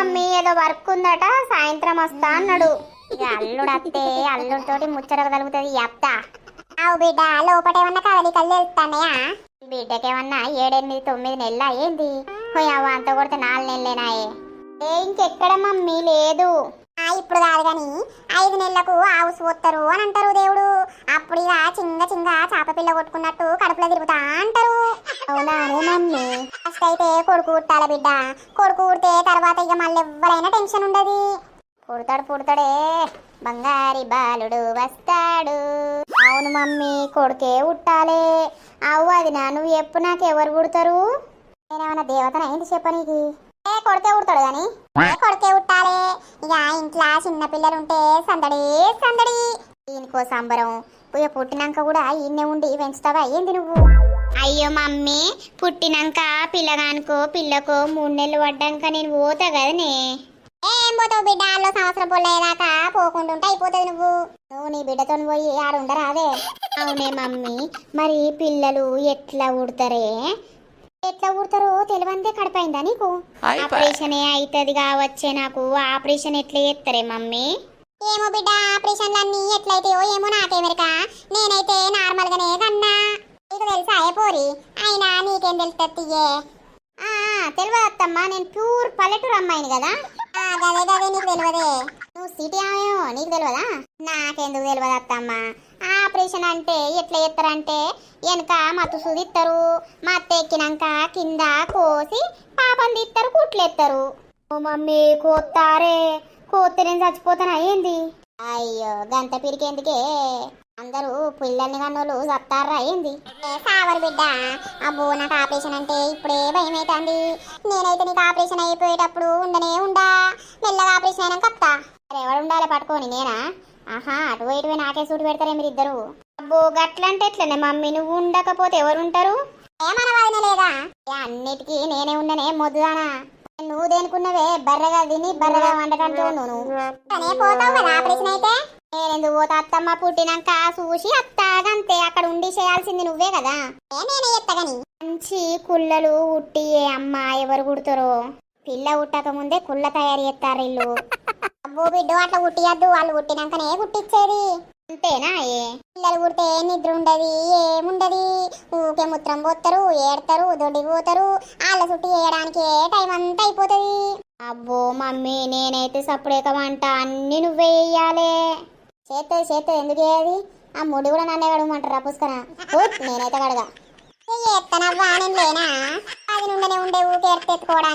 Mummy ఏదో work ఉందట సాయంత్రం వస్తా అన్నాడు. ఇక అల్లుడు అత్తే అల్లుడితోటి ముచ్చట కలుగుతుంది అత్త అవు బిడ్డ లోపట ఏమన్నా కదలికలు తెలుస్తానయా బిడ్డకేమన్నా ఏడెనిమిది తొమ్మిది నెలల ఏంది? అవ్వ అంత కొడితే నాలుగు నెలలేనాయే. ఏ ఇంకెక్కడ మమ్మీ? లేదు. ఇప్పుడు కాదు గాని ఐదు నెలలకు ఆవుస్ పోతారు అని అంటారు దేవుడు. అప్పుడు ఇక చింగ చింగ చాప పిల్ల కొట్టుకున్నట్టు కడుపులో తిరుగుతా అంటారు. అవునా ఫస్ట్ అయితే కొడుకు ఉట్టాల బిడ్డ. కొడుకు ఉడితే తర్వాత ఇక మళ్ళీ ఎవరైనా టెన్షన్ ఉండదు. పుడతాడు పుడతాడే. బంగారి బాలుడు వస్తాడు. అవును మమ్మీ కొడుకే ఉట్టాలే అవ్వు అది నా నువ్వు ఎప్పుడు నాకు ఎవరు పుడతారు? నేనేమన్నా దేవతన ఏంటి చెప్పనీకి ఏ కొడుకే ఉడతాడు గాని? ఏ కొడుకే ఉట్టాలే ఇక ఇంట్లో చిన్న పిల్లలు ఉంటే సందడి సందడి. దీనికో సంబరం. ఇక పుట్టినాక కూడా ఈయన్నే ఉండి పెంచుతావా? ఏంది నువ్వు? అయ్యో మమ్మీ పుట్టినాక పిల్లగానుకో పిల్లకు మూడు నెలలు పడ్డాక నేను పోతా కదనే ఏం పోతావు బిడ్డ? ఆలో సంవత్సరం పొల్లేదాకా పోకుండా ఉంటే అయిపోతుంది నువ్వు. నువ్వు నీ బిడ్డతో పోయి ఆడ ఉండరాదే. అవునే మమ్మీ మరి పిల్లలు ఎట్లా ఉడతారే ఎట్లా ఊడతారో తెలివంతే కడపైందా నీకు? ఆపరేషన్ అవుతుంది కావచ్చే నాకు. ఆపరేషన్ ఎట్లా చేస్తారే మమ్మీ? ఏమో బిడ్డ ఆపరేషన్లు అన్ని ఎట్లయితాయో ఏమో నాకేమెరక? నేనైతే నార్మల్ ఏం తెలుస్తుంది ఆ తెలియదు అత్తమ్మ నేను ప్యూర్ పల్లెటూరు అమ్మాయిని కదా. అదే అదే నీకు తెలియదే నువ్వు సిటీ ఆమెమో నీకు తెలియదా నాకెందుకు తెలియదు అత్తమ్మ. ఆపరేషన్ అంటే ఎట్లా చేస్తారంటే వెనక మత్తు సుదిస్తారు మత్త ఎక్కినాక కింద కోసి పాపం తీస్తారు కుట్లేస్తారు ఓ మమ్మీ కోత్తారే కోస్తే నేను చచ్చిపోతానా ఏంది? అయ్యో గంత పిరికేందుకే? అందరూ పిల్లల్ని కన్నోళ్ళు సత్తారా ఏంది? సావరు బిడ్డ అబ్బో నాకు ఆపరేషన్ అంటే ఇప్పుడే భయం అవుతుంది నేనైతే నీకు ఆపరేషన్ అయిపోయేటప్పుడు ఉండనే ఉండా. మెల్లగా ఆపరేషన్ అయినా కప్తా మరి ఎవరు ఉండాలి పట్టుకొని నేనా? ఆహా అటు ఇటువే నాకే సూటు పెడతారే మీరు ఇద్దరు. అబ్బో గట్లంటే ఎట్లనే మమ్మీ నువ్వు ఉండకపోతే ఎవరు ఉంటారు? ఏమనవాదిన లేదా? అన్నిటికీ నేనే ఉండనే మొద్దుదానా నువ్వు దేనికున్నవే? బర్రగా తిని బర్రగా వండకంటూ నువ్వు పోతావు కదా ఆపరేషన్ అయితే? నేనెందుకు పోతా? అత్తమ్మ పుట్టినాక చూసి అత్తాగంతే అక్కడ ఉండి చేయాల్సింది నువ్వే కదా. నేనే ఎత్తగని మంచి కుళ్ళలు ఉట్టి ఏ అమ్మ ఎవరు కుడతారో. పిల్ల ఉట్టక ముందే కుళ్ళ తయారు చేస్తారు ఇల్లు అబ్బో బిడ్డ అట్లా ఉట్టియద్దు వాళ్ళు కుట్టినాకనే కుట్టించేది అంతేనా ఏ? పిల్లలు కుడితే నిద్ర ఉండదు ఏముండదు? ఊకే ముత్రం పోతారు ఏడతారు దొడ్డి పోతారు. వాళ్ళ చుట్టూ వేయడానికి టైం అంతా అయిపోతుంది. అబ్బో మమ్మీ నేనైతే సప్పుడేక వంట అన్ని నువ్వే వేయాలే చేస్తుంది చేస్తుంది ఎందుకు చేయాలి ఆ ముడి కూడా నన్నే కడగమంటారా పుష్కర? నేనైతే కడగా. ఎత్తనవ్వా నేను లేనా? అది నుండనే ఉండే ఊకేర్తెత్తుకోవడానికి